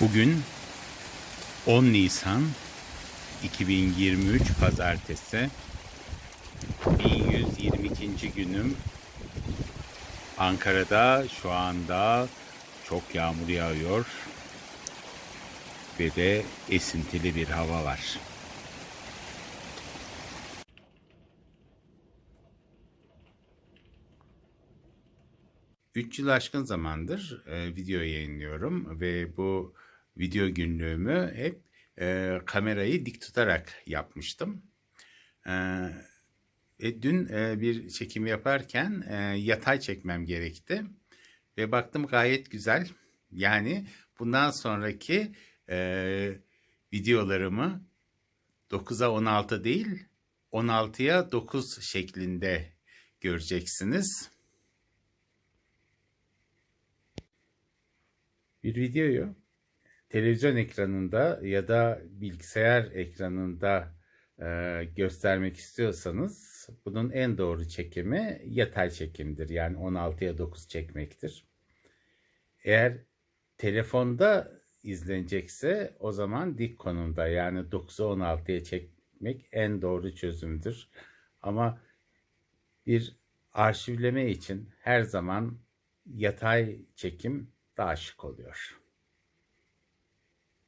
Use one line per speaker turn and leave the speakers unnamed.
Bugün 10 Nisan 2023 Pazartesi 1122. günüm Ankara'da şu anda çok yağmur yağıyor ve de esintili bir hava var. Üç yıl aşkın zamandır e, video yayınlıyorum ve bu video günlüğümü hep e, kamerayı dik tutarak yapmıştım. E, e, dün e, bir çekim yaparken e, yatay çekmem gerekti ve baktım gayet güzel. Yani bundan sonraki e, videolarımı 9'a 16 değil 16'ya 9 şeklinde göreceksiniz. Bir videoyu televizyon ekranında ya da bilgisayar ekranında e, göstermek istiyorsanız bunun en doğru çekimi yatay çekimdir. Yani 16'ya 9 çekmektir. Eğer telefonda izlenecekse o zaman dik konumda yani 9'u 16'ya çekmek en doğru çözümdür. Ama bir arşivleme için her zaman yatay çekim daha şık oluyor.